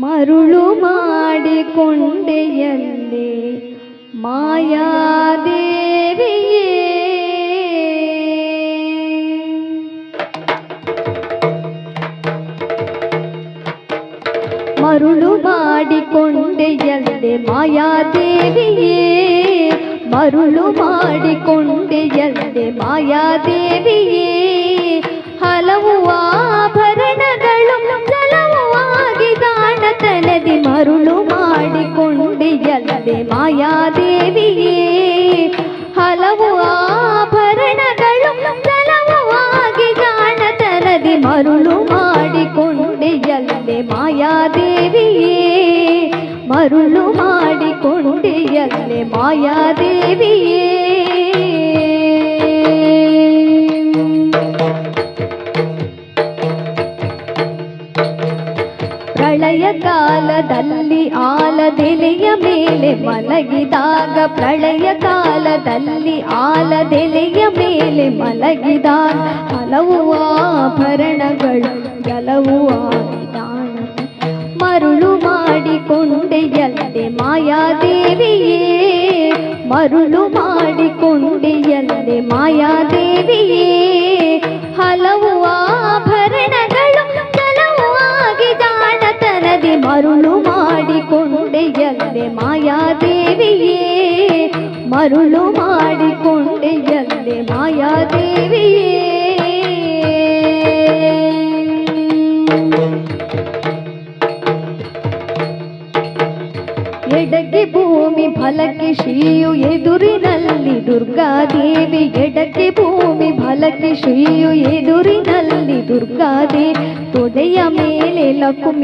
ಮರುಳು ಮಾಡಿಕೊಂಡೆಯಲ್ಲೇ? ಮಾಯಾದೇವಿಯೇ ಮರುಳು ಮಾಡಿಕೊಂಡೆಯಲ್ಲೇ? ಮಾಯಾದೇವಿಯೇ ಮರುಳು ಮಾಡಿಕೊಂಡೆಯಲ್ಲೇ? ಮಾಯಾದೇವಿಯೇ ಮಾಯಾದೇವಿಯೇ ಹಲವು ಆಭರಣಗಳು ಸಲವಾಗಿ ಜಾಣತನದಿ ಮರುಳು ಮಾಡಿಕೊಂಡೆಯಲ್ಲೇ ಮಾಯಾದೇವಿಯೇ ಮರುಳು ಮಾಡಿಕೊಂಡೆಯಲ್ಲೇ ಮಾಯಾದೇವಿಯೇ. ಪ್ರಳಯ ಕಾಲದಲ್ಲಿ ಆಲದೆಲೆಯ ಮೇಲೆ ಮಲಗಿದಾಗ, ಪ್ರಳಯ ಕಾಲದಲ್ಲಿ ಆಲದೆಲೆಯ ಮೇಲೆ ಮಲಗಿದಾಗ, ಹಲವು ಆಭರಣಗಳು ಗೆಲವು ಆಗಿದಾಣ ಮರುಳು ಮಾಡಿಕೊಂಡೆಯಲ್ಲದೆ ಮಾಯಾದೇವಿಯೇ, ಮರುಳು ಮಾಡಿಕೊಂಡೆಯಲ್ಲದೆ ಮಾಯಾದೇವಿಯೇ ಮರುಳು ಮಾಡಿಕೊಂಡೆಯಲ್ಲದೆ ಮಾಯಾದೇವಿಯೇ ಮರುಳು ಮಾಡಿಕೊಂಡೆಯಲ್ಲದೆ ಮಾಯಾದೇವಿಯೇ ಎಡಕ್ಕೆ ಭೂಮಿ ಫಲಕ್ಕೆ ಶ್ರೀಯು ಎದುರಿನಲ್ಲಿ ದುರ್ಗಾದೇವಿ ಎಡಕ್ಕೆ ಭೂಮಿ ಫಲಕ್ಕೆ ಶ್ರೀಯು ಎದುರಿನಲ್ಲಿ ದುರ್ಗಾದೇವಿ ತೊಡೆಯ ಮೇಲೆ ಲಕ್ಷ್ಮಿ